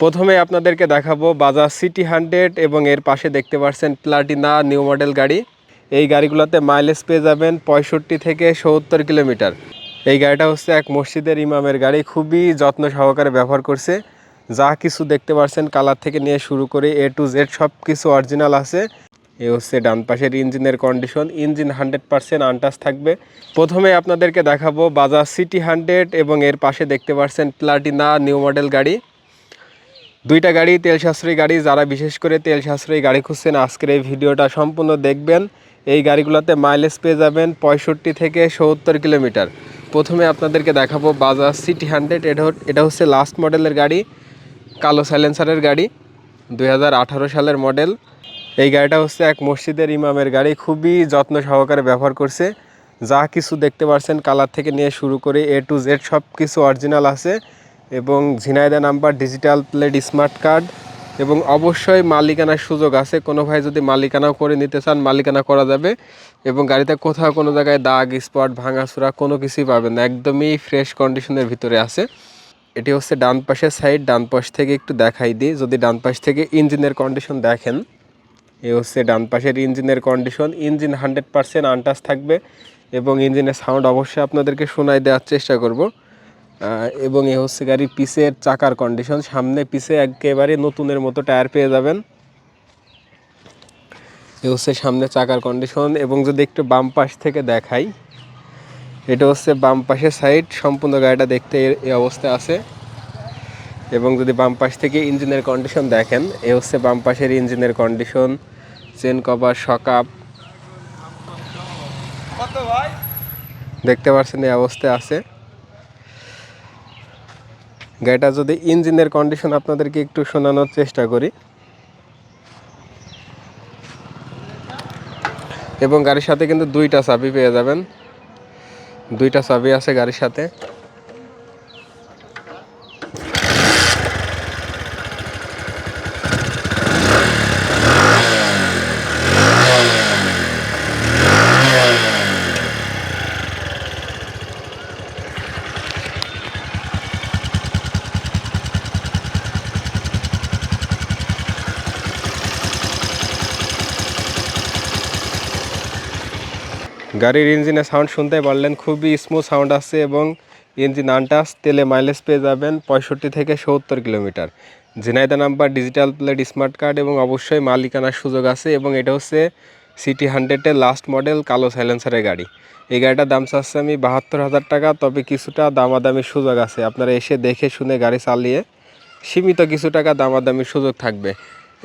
প্রথমে আপনাদেরকে দেখাবো বাজাজ সিটি হান্ড্রেড এবং এর পাশে দেখতে পাচ্ছেন প্লাটিনা নিউ মডেল গাড়ি। এই গাড়িগুলোতে মাইলেজ পেয়ে যাবেন পঁয়ষট্টি থেকে সত্তর কিলোমিটার। এই গাড়িটা হচ্ছে এক মসজিদের ইমামের গাড়ি, খুবই যত্ন সহকারে ব্যবহার করছে। যা কিছু দেখতে পাচ্ছেন কালার থেকে নিয়ে শুরু করে এ টু জেড সব কিছু অরিজিনাল আছে। এ হচ্ছে ডান পাশের ইঞ্জিনের কন্ডিশন ইঞ্জিন হান্ড্রেড পার্সেন্ট আনটাস থাকবে। প্রথমে আপনাদেরকে দেখাবো বাজাজ সিটি হান্ড্রেড এবং এর পাশে দেখতে পাচ্ছেন প্লাটিনা নিউ মডেল গাড়ি। দুইটা গাড়ি, তেল সাশ্রয়ী গাড়ি, যারা বিশেষ করে তেল সাশ্রয়ী গাড়ি খুঁজছেন, আজকের এই ভিডিওটা সম্পূর্ণ দেখবেন। এই গাড়িগুলোতে মাইলেজ পেয়ে যাবেন পঁয়ষট্টি থেকে সত্তর কিলোমিটার। প্রথমে আপনাদেরকে দেখাবো বাজাজ সিটি হান্ড্রেড এটা এটা হচ্ছে লাস্ট মডেলের গাড়ি, কালো সাইলেন্সারের গাড়ি, দুই হাজার আঠারো সালের মডেল এই গাড়িটা হচ্ছে এক মসজিদের ইমামের গাড়ি, খুবই যত্ন সহকারে ব্যবহার করছে। যা কিছু দেখতে পারছেন কালার থেকে নিয়ে শুরু করে এ টু জেড সব কিছু অরিজিনাল আছে। এবং Jhenaidah number digital plate smart card এবং অবশ্যই মালিকানার সুযোগ আছে। কোনো ভাই যদি মালিকানাও করে নিতে চান, মালিকানা করা যাবে এবং গাড়িতে কোথাও কোনো জায়গায় দাগ স্পট ভাঙাচোরা কোনো কিছুই পাবেন না। একদমই ফ্রেশ কন্ডিশনের ভিতরে আছে। এটি হচ্ছে ডান পাশের সাইড ডান পাশ থেকে একটু দেখাই দিই। যদি ডান পাশ থেকে ইঞ্জিনের কন্ডিশন দেখেন, এ হচ্ছে ডান পাশের ইঞ্জিনের condition engine hundred percent untouch থাকবে এবং ইঞ্জিনের সাউন্ড অবশ্যই আপনাদেরকে শোনাই দেওয়ার চেষ্টা করব। এবং এ হচ্ছে গাড়ির পিসের চাকার কন্ডিশন সামনে পিছে একেবারে নতুনের মতো টায়ার পেয়ে যাবেন। এ হচ্ছে সামনে চাকার কন্ডিশন এবং যদি একটু বাম পাশ থেকে দেখাই এটা হচ্ছে বাম পাশের সাইড সম্পূর্ণ গাড়িটা দেখতে এ- এই অবস্থায় আছে। এবং যদি বাম পাশ থেকে ইঞ্জিনের কন্ডিশন দেখেন এ হচ্ছে বাম পাশের ইঞ্জিনের কন্ডিশন চেন কভার শকআপ দেখতে পাচ্ছেন এই অবস্থায় আছে। গাড়িটা যদি ইঞ্জিনের কন্ডিশন আপনাদেরকে একটু শোনানোর চেষ্টা করি। এবং গাড়ির সাথে কিন্তু দুইটা চাবি পেয়ে যাবেন। দুইটা চাবি আছে গাড়ির সাথে। গাড়ির ইঞ্জিনের সাউন্ড শুনতে পারলেন, খুবই স্মুথ সাউন্ড আছে এবং ইঞ্জিন আনটাস তেলে মাইলেজ পেয়ে যাবেন পঁয়ষট্টি থেকে সত্তর kilometre. Jhenaidah number digital plate smart card এবং অবশ্যই মালিকানার সুযোগ আছে এবং এটা হচ্ছে সিটি হান্ড্রেডের লাস্ট মডেল কালো সাইলেন্সারের গাড়ি। এই গাড়িটার দাম চাচ্ছে আমি বাহাত্তর হাজার টাকা, তবে কিছুটা দামাদামির সুযোগ আছে। আপনারা এসে দেখে শুনে গাড়ি চালিয়ে সীমিত কিছু টাকা দামাদামির সুযোগ থাকবে।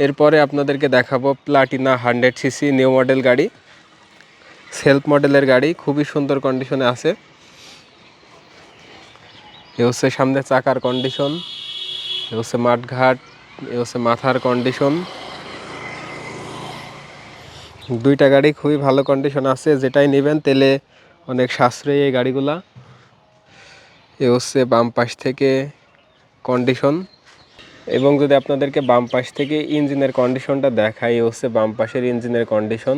এরপরে আপনাদেরকে দেখাবো Platina hundred CC new model গাড়ি। সেলফ মডেলের গাড়ি, খুবই সুন্দর কন্ডিশনে আছে। এ হচ্ছে সামনে চাকার কন্ডিশন এ হচ্ছে মাঠঘাট, এ হচ্ছে মাথার কন্ডিশন দুইটা গাড়ি খুবই ভালো কন্ডিশন আছে, যেটাই নেবেন তেলে অনেক সাশ্রয়ী এই গাড়িগুলা। এ হচ্ছে বাম পাশ থেকে কন্ডিশন এবং যদি আপনাদেরকে বাম পাশ থেকে ইঞ্জিনের কন্ডিশনটা দেখাই, এ হচ্ছে বাম পাশের ইঞ্জিনের কন্ডিশন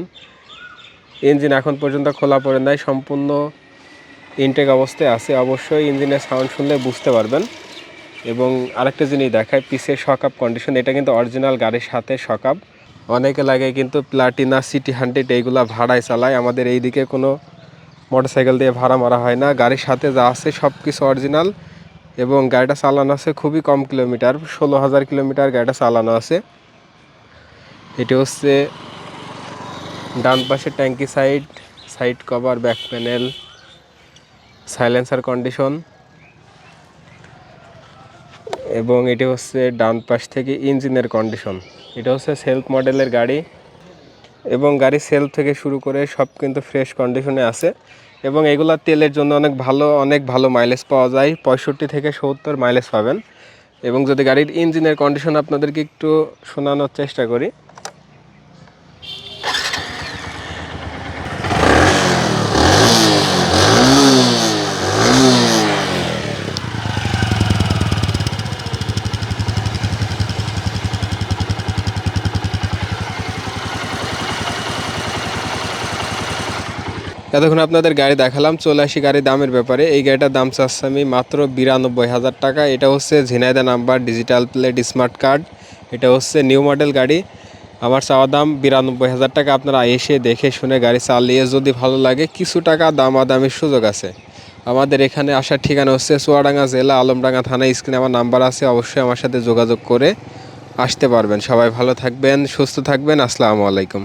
ইঞ্জিন এখন পর্যন্ত খোলা পড়ে নাই, সম্পূর্ণ ইনটেক অবস্থায় আছে। অবশ্যই ইঞ্জিনের সাউন্ড শুনলে বুঝতে পারবেন। এবং আরেকটা জিনিস দেখায়, পিসের শকআপ কন্ডিশন এটা কিন্তু অরিজিনাল গাড়ির সাথে শকআপ অনেকে লাগে কিন্তু প্লাটিনা সিটি হান্ড্রেড এইগুলা ভাড়ায় চালায়। আমাদের এই দিকে কোনো মোটরসাইকেল দিয়ে ভাড়া মারা হয় না। গাড়ির সাথে যা আছে সব কিছু অরিজিনাল এবং গাড়িটা চালানো আছে খুবই কম কিলোমিটার ষোলো হাজার কিলোমিটার গাড়িটা চালানো আছে। এটি হচ্ছে ডান পাশে ট্যাঙ্কি side side cover, back panel, silencer condition এবং এটি হচ্ছে ডান পাশ থেকে ইঞ্জিনের কন্ডিশন। এটা হচ্ছে সেলফ মডেলের গাড়ি এবং গাড়ি সেলফ থেকে শুরু করে সব কিন্তু ফ্রেশ কন্ডিশনে আছে এবং এগুলা তেলের জন্য অনেক ভালো অনেক ভালো মাইলেজ পাওয়া যায়। পঁয়ষট্টি থেকে সত্তর মাইলেজ পাবেন এবং যদি গাড়ির ইঞ্জিনের কন্ডিশন আপনাদেরকে একটু শোনানোর চেষ্টা করি। এতক্ষণ আপনাদের গাড়ি দেখালাম, চলে আসি গাড়ির দামের ব্যাপারে। এই গাড়িটার দাম চাচ্ছে আমি মাত্র বিরানব্বই হাজার টাকা। এটা হচ্ছে Jhenaidah number digital plate smart card. এটা হচ্ছে নিউ মডেল গাড়ি। আমার চাওয়া দাম বিরানব্বই হাজার টাকা। আপনারা এসে দেখে শুনে গাড়ি চালিয়ে যদি ভালো লাগে, কিছু টাকা দামাদামির সুযোগ আছে। আমাদের এখানে আসার ঠিকানা হচ্ছে চুয়াডাঙ্গা জেলা আলমডাঙ্গা থানা, স্ক্রিনে আমার নাম্বার আছে, অবশ্যই আমার সাথে যোগাযোগ করে আসতে পারবেন। সবাই ভালো থাকবেন, সুস্থ থাকবেন। আসসালামু আলাইকুম।